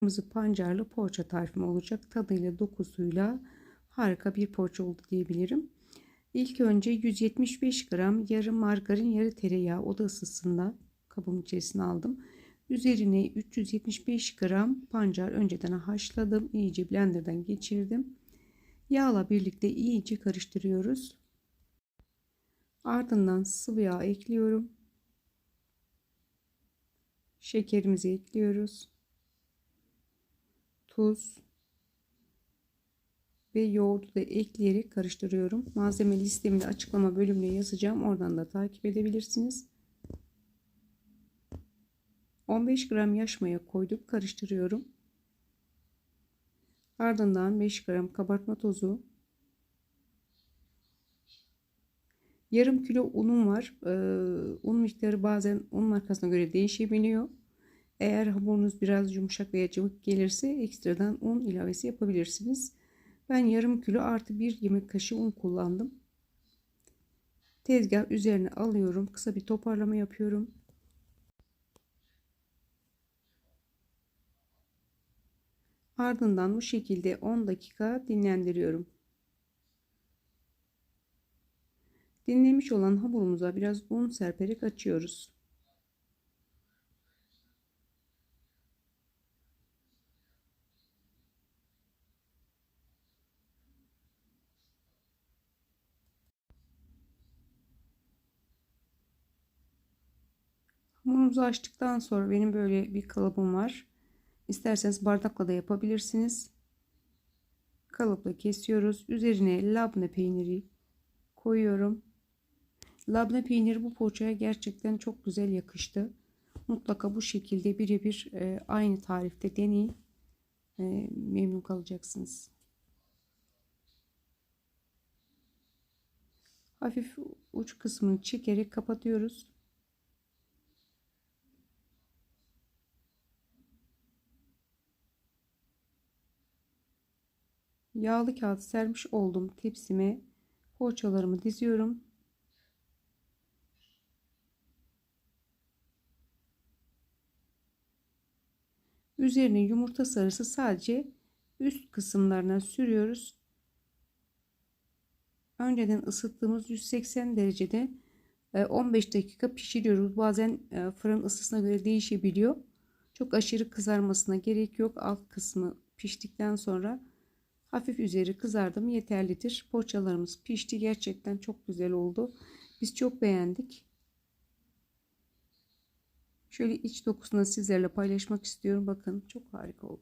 Kırmızı pancarlı poğaça tarifim olacak. Tadıyla dokusuyla harika bir poğaça oldu diyebilirim. İlk önce 175 gram yarım margarin yarı tereyağı oda ısısında kabım içerisine aldım. Üzerine 375 gram pancar önceden haşladım. İyice blenderdan geçirdim. Yağla birlikte iyice karıştırıyoruz. Ardından sıvı yağ ekliyorum. Şekerimizi ekliyoruz. Tuz ve yoğurdu da ekleyerek karıştırıyorum. Malzeme listemi de açıklama bölümüne yazacağım. Oradan da takip edebilirsiniz. 15 gram yaş maya koydum. Karıştırıyorum. Ardından 5 gram kabartma tozu. Yarım kilo unum var. Ee, un miktarı bazen un markasına göre değişebiliyor. Eğer hamurunuz biraz yumuşak veya cıvık gelirse ekstradan un ilavesi yapabilirsiniz. Ben yarım kilo artı bir yemek kaşığı un kullandım. Tezgah üzerine alıyorum. Kısa bir toparlama yapıyorum. Ardından bu şekilde 10 dakika dinlendiriyorum. Dinlemiş olan hamurumuza biraz un serperek açıyoruz. Hamurumuzu açtıktan sonra benim böyle bir kalıbım var. İsterseniz bardakla da yapabilirsiniz. Kalıpla kesiyoruz. Üzerine labne peyniri koyuyorum. Labne peyniri bu poğaçaya gerçekten çok güzel yakıştı. Mutlaka bu şekilde birebir e, aynı tarifte deneyin. E, memnun kalacaksınız. Hafif uç kısmını çekerek kapatıyoruz. Yağlı kağıt sermiş olduğum tepsime poğaçalarımı diziyorum. Üzerine yumurta sarısı sadece üst kısımlarına sürüyoruz. Önceden ısıttığımız 180 derecede 15 e, dakika pişiriyoruz. Bazen e, fırın ısısına göre değişebiliyor. Çok aşırı kızarmasına gerek yok. Alt kısmı piştikten sonra Hafif üzeri kızardı yeterlidir. Poğaçalarımız pişti. Gerçekten çok güzel oldu. Biz çok beğendik. Şöyle iç dokusunu sizlerle paylaşmak istiyorum. Bakın çok harika oldu.